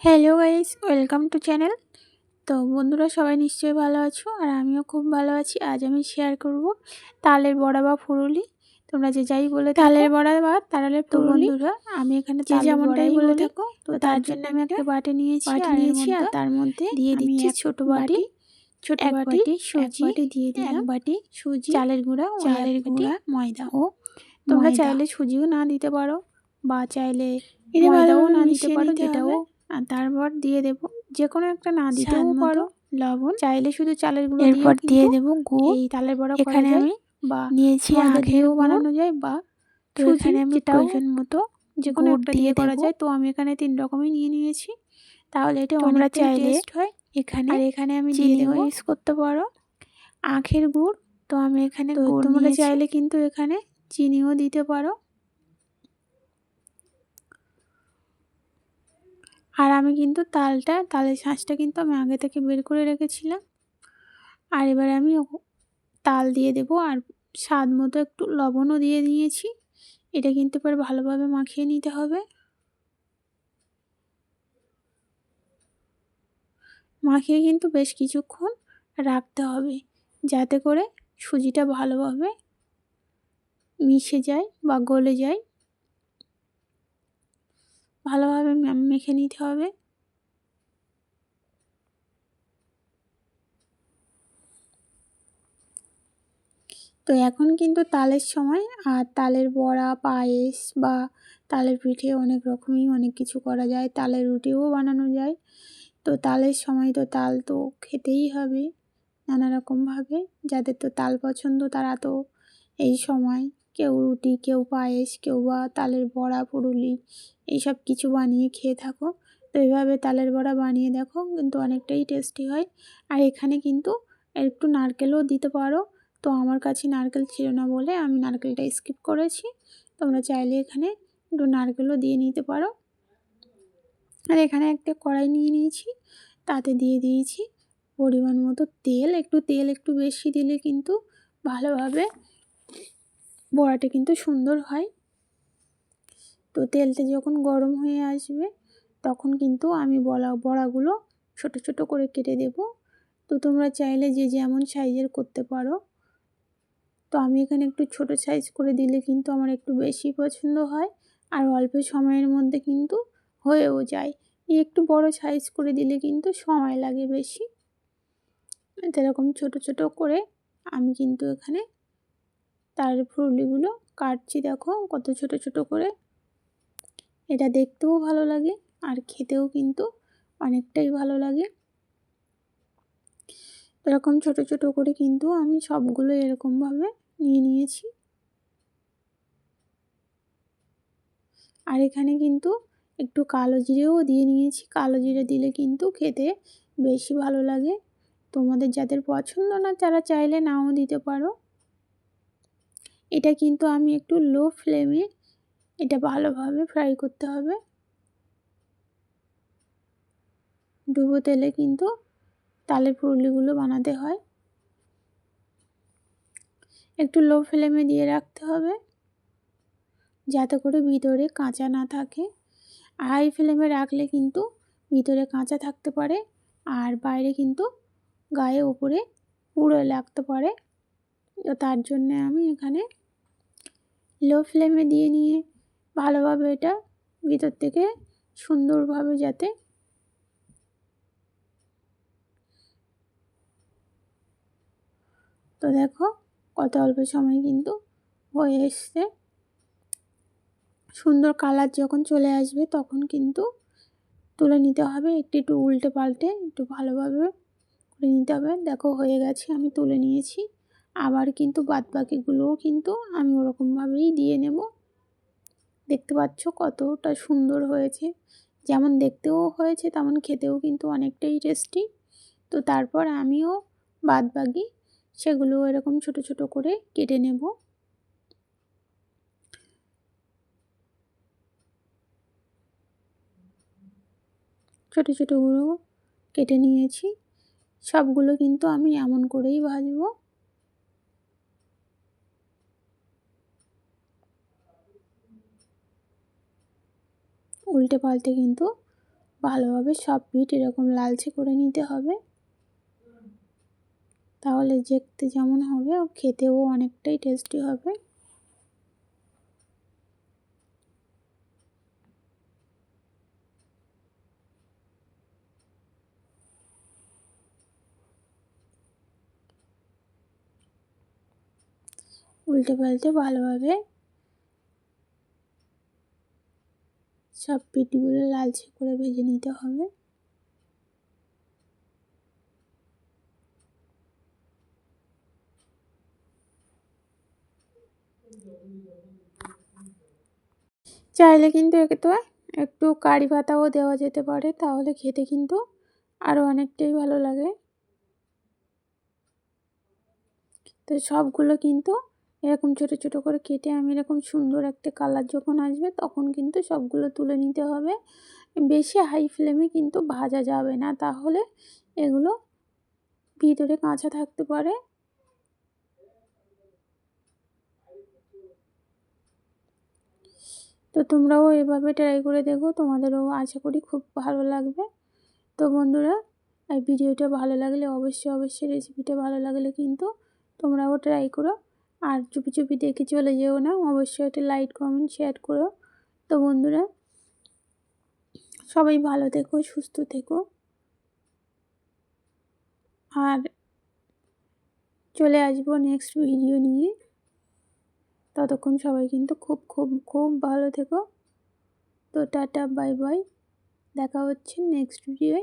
Hello guys welcome to channel তো বন্ধুরা সবাই নিশ্চয়ই ভালো আছো আর আমিও খুব ভালো আছি। আজ আমি শেয়ার করব তালের বড়া বা ফুরুলি। তোমরা যে যাই বলে তালের বড়া বা তালের তো বন্ধুরা আমি এখানে যে যেমনটাই বলে থাকো তো তার জন্য আমি একটা বাটি নিয়েছি নিয়েছি আর তার মধ্যে দিয়ে দিচ্ছি ছোট বাটি ছোট বাটি সুজি বাটি দিয়ে দিলাম। এক বাটি সুজি চালের গুঁড়া চালের গুঁড়া ময়দা। ও তোমরা চাইলে সুজিও না দিতে পারো বা চাইলে ময়দাও না দিতে পারো যেটাও আর তারপর দিয়ে দেব যে কোনো একটা না দিতেও পারো। লবণ। চাইলে শুধু চালের গুঁড়ো এরপর দিয়ে দেব গুড়। এই তালের বড়া এখানে আমি বা নিয়েছি আখেও বানানো যায় বা তো এখানে আমি প্রয়োজন মতো যে কোনো একটা দিয়ে করা যায়। তো আমি এখানে তিন রকমই নিয়ে নিয়েছি। তাহলে এটা আমরা চাইলে হয়। এখানে আর এখানে আমি দিয়ে দেবো ইউজ করতে পারো। আখের গুড়। তো আমি এখানে গুড় তোমরা চাইলে কিন্তু এখানে চিনিও দিতে পারো। আর আমি কিন্তু তালটা, তালের শাঁসটা কিন্তু আমি আগে থেকে বের করে রেখেছিলাম। আর এবারে আমি তাল দিয়ে দেব আর স্বাদ মতো একটু লবণও দিয়ে দিয়েছি। এটা কিন্তু এবার ভালোভাবে মাখিয়ে নিতে হবে। মাখিয়ে কিন্তু বেশ কিছুক্ষণ রাখতে হবে যাতে করে সুজিটা ভালোভাবে মিশে যায় বা গলে যায়। ভালোভাবে মেখে নিতে হবে। তো এখন কিন্তু তালের সময়, আর তালের বড়া, পায়েস বা তালের পিঠে অনেক রকমই অনেক কিছু করা যায়। তালের রুটিও বানানো যায়। তো তালের সময় তো তাল তো খেতেই হবে নানা রকমভাবে। যাদের তো তাল পছন্দ তারা তো এই সময় কেউ রুটি, কেউ পায়েস, কেউ বা তালের বড়া, পুরুলি এইসব কিছু বানিয়ে খেয়ে থাকো। তো এইভাবে তালের বড়া বানিয়ে দেখো, কিন্তু অনেকটাই টেস্টি হয়। আর এখানে কিন্তু একটু নারকেলও দিতে পারো। তো আমার কাছে নারকেল ছিল না বলে আমি নারকেলটা স্কিপ করেছি। তোমরা চাইলে এখানে একটু নারকেলও দিয়ে নিতে পারো। আর এখানে একটা কড়াই নিয়ে নিয়েছি, তাতে দিয়ে দিয়েছি পরিমাণ মতো তেল। একটু তেল একটু বেশি দিলে কিন্তু ভালোভাবে বড়াটা কিন্তু সুন্দর হয়। তো তেলটা যখন গরম হয়ে আসবে, তখন কিন্তু আমি বড়া বড়াগুলো ছোট ছোট করে কেটে দেব। তো তোমরা চাইলে যে যেমন সাইজের করতে পারো। তো আমি এখানে একটু ছোট সাইজ করে দিলে কিন্তু আমার একটু বেশি পছন্দ হয় আর অল্প সময়ের মধ্যে কিন্তু হয়েও যায়। একটু বড় সাইজ করে দিলে কিন্তু সময় লাগে বেশি। এরকম ছোট ছোট করে আমি কিন্তু এখানে তার ফুলগুলো কাটছি। দেখো কত ছোট ছোট করে এটা দেখতেও ভালো লাগে আর খেতেও কিন্তু অনেকটাই ভালো লাগে। এরকম ছোট ছোট করে কিন্তু আমি সবগুলো এরকমভাবে নিয়ে নিয়েছি। আর এখানে কিন্তু একটু কালো জিরেও দিয়ে নিয়েছি। কালো জিরে দিলে কিন্তু খেতে বেশি ভালো লাগে। তোমাদের যাদের পছন্দ না, তারা চাইলে নাও দিতে পারো। এটা কিন্তু আমি একটু লো ফ্লেমে এটা ভালোভাবে ফ্রাই করতে হবে। ডুবো তেলে কিন্তু তালের ফুরুলিগুলো বানাতে হয়। একটু লো ফ্লেমে দিয়ে রাখতে হবে। যাতে করে ভিতরে কাঁচা না থাকে। হাই ফ্লেমে রাখলে কিন্তু ভিতরে কাঁচা থাকতে পারে আর বাইরে কিন্তু গায়ে উপরে পুড়ে লাগতে পারে। তার জন্যে আমি এখানে লো ফ্লেমে দিয়ে নিয়ে ভালোভাবে এটা ভিতর থেকে সুন্দরভাবে যাতে তো দেখো কত অল্প সময় কিন্তু হয়ে এসছে। সুন্দর কালার যখন চলে আসবে তখন কিন্তু তুলে নিতে হবে, একটু একটু উল্টে পাল্টে একটু ভালোভাবে করে নিতে হবে। দেখো হয়ে গেছে, আমি তুলে নিয়েছি। আবার কিন্তু বাদ বাকিগুলোও কিন্তু আমি ওরকমভাবেই দিয়ে নেব। দেখতে পাচ্ছ কতটা সুন্দর হয়েছে। যেমন দেখতেও হয়েছে, তেমন খেতেও কিন্তু অনেকটাই টেস্টি তো তারপর আমিও বাদ বাকি সেগুলো এরকম ছোট ছোট করে কেটে নেব। ছোট ছোটোগুলো কেটে নিয়েছি। সবগুলো কিন্তু আমি এমন করেই ভাজবো। উল্টে পাল্টে কিন্তু ভালোভাবে সব পিঠ এরকম লালচে করে নিতে হবে। তাহলে দেখতে যেমন হবে, ও খেতেও অনেকটাই টেস্টি হবে। উল্টে পাল্টে ভালোভাবে সব পিঠগুলো লালচে করে ভেজে নিতে হবে। চাইলে কিন্তু একে এতে একটু কারি পাতাও দেওয়া যেতে পারে, তাহলে খেতে কিন্তু আরও অনেকটাই ভালো লাগে। তো সবগুলো কিন্তু এরকম ছোট ছোট করে কেটে আমি এরকম সুন্দর একটা কালার যখন আসবে তখন কিন্তু সবগুলো তুলে নিতে হবে। বেশি হাই ফ্লেমে কিন্তু ভাজা যাবে না। তাহলে এগুলো ভিতরে কাঁচা থাকতে পারে। তো তোমরাও এভাবে ট্রাই করে দেখো। তোমাদেরও আশা করি খুব ভালো লাগবে। তো বন্ধুরা, এই ভিডিওটা ভালো লাগলে অবশ্যই অবশ্যই রেসিপিটা ভালো লাগলে কিন্তু তোমরাও ট্রাই করো। আর চুপি চুপি দেখে চলে যেও না, অবশ্যই একটা লাইক কমেন্ট শেয়ার করো। তো বন্ধুরা, সবাই ভালো থেকো, সুস্থ থেকো। আর চলে আসব নেক্সট ভিডিও নিয়ে। ততক্ষণ সবাই কিন্তু খুব খুব খুব ভালো থেকো। তো টাটা বাই বাই দেখা হচ্ছে নেক্সট ভিডিওয়